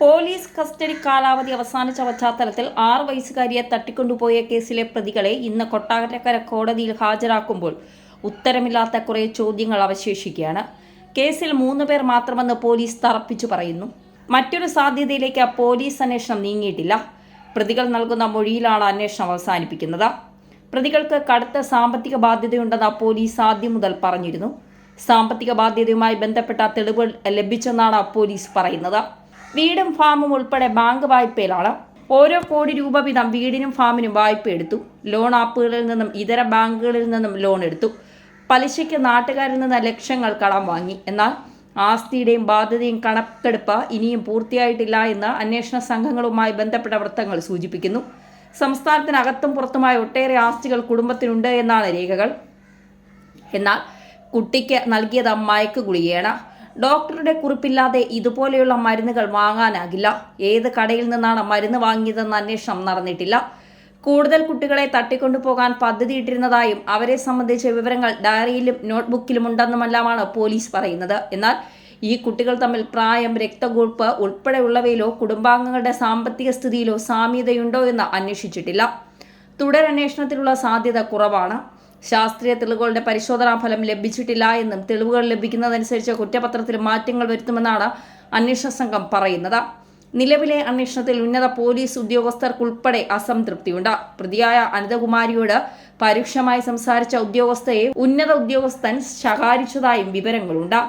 Police custody കാലാവധി അവസാനിച്ച പശ്ചാത്തലത്തിൽ ആറ് വയസ്സുകാരിയെ തട്ടിക്കൊണ്ടുപോയ കേസിലെ പ്രതികളെ ഇന്ന് കൊട്ടാരക്കര കോടതിയിൽ ഹാജരാക്കുമ്പോൾ ഉത്തരമില്ലാത്ത കുറേ ചോദ്യങ്ങൾ അവശേഷിക്കുകയാണ്. കേസിൽ മൂന്ന് പേർ മാത്രമെന്ന് പോലീസ് തറപ്പിച്ചു പറയുന്നു. മറ്റൊരു സാധ്യതയിലേക്ക് പോലീസ് അന്വേഷണം നീങ്ങിയിട്ടില്ല. പ്രതികൾ നൽകുന്ന മൊഴിയിലാണ് അന്വേഷണം അവസാനിപ്പിക്കുന്നത്. പ്രതികൾക്ക് കടുത്ത സാമ്പത്തിക ബാധ്യതയുണ്ടെന്ന് പോലീസ് ആദ്യം മുതൽ പറഞ്ഞിരുന്നു. സാമ്പത്തിക ബാധ്യതയുമായി ബന്ധപ്പെട്ട തെളിവുകൾ ലഭിച്ചെന്നാണ് പോലീസ് പറയുന്നത്. വീടും ഫാമും ഉൾപ്പെടെ ബാങ്ക് വായ്പയിലാണ്. ഓരോ കോടി രൂപ വീതം വീടിനും ഫാമിനും വായ്പ എടുത്തു. ലോൺ ആപ്പുകളിൽ നിന്നും ഇതര ബാങ്കുകളിൽ നിന്നും ലോൺ എടുത്തു. പലിശയ്ക്ക് നാട്ടുകാരിൽ നിന്ന് ലക്ഷങ്ങൾ കടം വാങ്ങി. എന്നാൽ ആസ്തിയുടെയും ബാധ്യതയും കണക്കെടുപ്പ് ഇനിയും പൂർത്തിയായിട്ടില്ല എന്ന് അന്വേഷണ സംഘങ്ങളുമായി ബന്ധപ്പെട്ട വൃത്തങ്ങൾ സൂചിപ്പിക്കുന്നു. സംസ്ഥാനത്തിനകത്തും പുറത്തുമായ ഒട്ടേറെ ആസ്തികൾ കുടുംബത്തിനുണ്ട് എന്നാണ് രേഖകൾ. എന്നാൽ കുട്ടിക്ക് നൽകിയത് മയക്ക് ഗുളികയാണ് ഡോക്ടറുടെ കുറിപ്പില്ലാതെ ഇതുപോലെയുള്ള മരുന്നുകൾ വാങ്ങാനാകില്ല. ഏത് കടയിൽ നിന്നാണ് മരുന്ന് വാങ്ങിയതെന്ന് അന്വേഷണം നടന്നിട്ടില്ല. കൂടുതൽ കുട്ടികളെ തട്ടിക്കൊണ്ടുപോകാൻ പദ്ധതിയിട്ടിരുന്നതായും അവരെ സംബന്ധിച്ച വിവരങ്ങൾ ഡയറിയിലും നോട്ട്ബുക്കിലും ഉണ്ടെന്നുമെല്ലാമാണ് പോലീസ് പറയുന്നത്. എന്നാൽ ഈ കുട്ടികൾ തമ്മിൽ പ്രായം രക്തഗ്രൂപ്പ് ഉൾപ്പെടെയുള്ളവയിലോ കുടുംബാംഗങ്ങളുടെ സാമ്പത്തിക സ്ഥിതിയിലോ സാമ്യതയുണ്ടോ എന്ന് അന്വേഷിച്ചിട്ടില്ല. തുടരന്വേഷണത്തിലുള്ള സാധ്യത കുറവാണ്. ശാസ്ത്രീയ തെളിവുകളുടെ പരിശോധനാ ഫലം ലഭിച്ചിട്ടില്ല എന്നും തെളിവുകൾ ലഭിക്കുന്നതനുസരിച്ച് കുറ്റപത്രത്തിൽ മാറ്റങ്ങൾ വരുത്തുമെന്നാണ് അന്വേഷണ സംഘം പറയുന്നത്. നിലവിലെ അന്വേഷണത്തിൽ ഉന്നത പോലീസ് ഉദ്യോഗസ്ഥർക്കുൾപ്പെടെ അസംതൃപ്തിയുണ്ട്. പ്രതിയായ അനിതകുമാരിയോട് പരുക്ഷമായി സംസാരിച്ച ഉദ്യോഗസ്ഥയെ ഉന്നത ഉദ്യോഗസ്ഥൻ ശകാരിച്ചതായും വിവരങ്ങളുണ്ട്.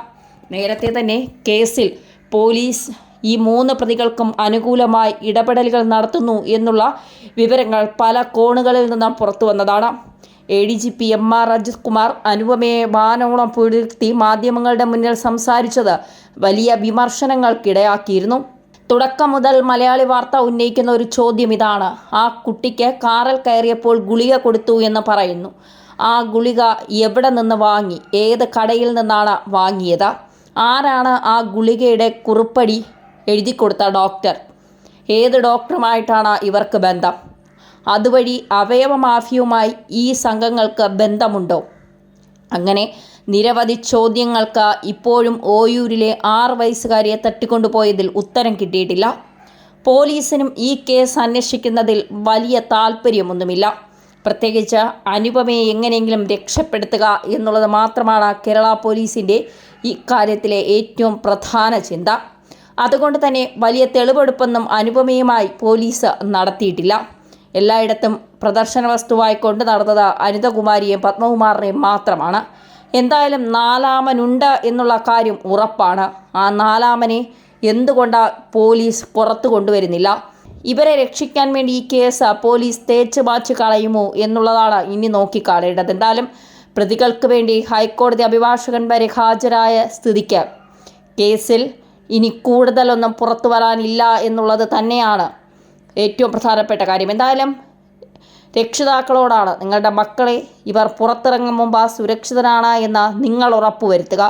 നേരത്തെ തന്നെ കേസിൽ പോലീസ് ഈ മൂന്ന് പ്രതികൾക്കും അനുകൂലമായി ഇടപെടലുകൾ നടത്തുന്നു എന്നുള്ള വിവരങ്ങൾ പല കോണുകളിൽ നിന്നും പുറത്തു വന്നതാണ് A D G P M R Ajith Kumar അനുപമയെ വാനോളം പുലർത്തി മാധ്യമങ്ങളുടെ മുന്നിൽ സംസാരിച്ചത് വലിയ വിമർശനങ്ങൾക്കിടയാക്കിയിരുന്നു. തുടക്കം മുതൽ മലയാളി വാർത്ത ഉന്നയിക്കുന്ന ഒരു ചോദ്യം ഇതാണ്. ആ കുട്ടിക്ക് കാറിൽ കയറിയപ്പോൾ ഗുളിക കൊടുത്തു എന്ന് പറയുന്നു. ആ ഗുളിക എവിടെ നിന്ന് വാങ്ങി? ഏത് കടയിൽ നിന്നാണ് വാങ്ങിയത്? ആരാണ് ആ ഗുളികയുടെ കുറിപ്പടി എഴുതി കൊടുത്ത ഡോക്ടർ? ഏത് ഡോക്ടറുമായിട്ടാണ് ഇവർക്ക് ബന്ധം? അതുവഴി അവയവ മാഫിയുമായി ഈ സംഘങ്ങൾക്ക് ബന്ധമുണ്ടോ? അങ്ങനെ നിരവധി ചോദ്യങ്ങൾക്ക് ഇപ്പോഴും ഓയൂരിലെ ആറ് വയസ്സുകാരിയെ തട്ടിക്കൊണ്ടുപോയതിൽ ഉത്തരം കിട്ടിയിട്ടില്ല. പോലീസിനും ഈ കേസ് അന്വേഷിക്കുന്നതിൽ വലിയ താല്പര്യമൊന്നുമില്ല പ്രത്യേകിച്ച് അനുപമയെ എങ്ങനെയെങ്കിലും രക്ഷപ്പെടുത്തുക എന്നുള്ളത് മാത്രമാണ് കേരള പോലീസിന്റെ ഇക്കാര്യത്തിലെ ഏറ്റവും പ്രധാന ചിന്ത. അതുകൊണ്ട് തന്നെ വലിയ തെളിവെടുപ്പൊന്നും അനുപമയുമായി പോലീസ് നടത്തിയിട്ടില്ല. എല്ലായിടത്തും പ്രദർശന വസ്തുവായി കൊണ്ടു നടന്നത് അനിതകുമാരിയെയും പത്മകുമാറിനെയും മാത്രമാണ്. എന്തായാലും നാലാമനുണ്ട് എന്നുള്ള കാര്യം ഉറപ്പാണ്. ആ നാലാമനെ എന്തുകൊണ്ട് പോലീസ് പുറത്തു കൊണ്ടുവരുന്നില്ല? ഇവരെ രക്ഷിക്കാൻ വേണ്ടി ഈ കേസ് പോലീസ് തേച്ച് മാച്ച് കളയുമോ എന്നുള്ളതാണ് ഇനി നോക്കിക്കാണേണ്ടത്. എന്തായാലും പ്രതികൾക്ക് വേണ്ടി ഹൈക്കോടതി അഭിഭാഷകൻ വരെ ഹാജരായ സ്ഥിതിക്ക് കേസിൽ ഇനി കൂടുതലൊന്നും പുറത്തു വരാനില്ല എന്നുള്ളത് തന്നെയാണ്. ഏറ്റവും പ്രധാനപ്പെട്ട കാര്യം. എന്തായാലും രക്ഷിതാക്കളോടാണ് നിങ്ങളുടെ മക്കളെ ഇവർ പുറത്തിറങ്ങും മുമ്പ് സുരക്ഷിതനാണ് എന്ന് നിങ്ങൾ ഉറപ്പുവരുത്തുക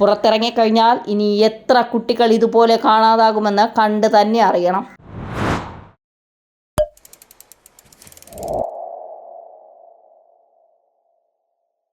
പുറത്തിറങ്ങിക്കഴിഞ്ഞാൽ ഇനി എത്ര കുട്ടികൾ ഇതുപോലെ കാണാതാകുമെന്ന് കണ്ട് തന്നെ അറിയണം.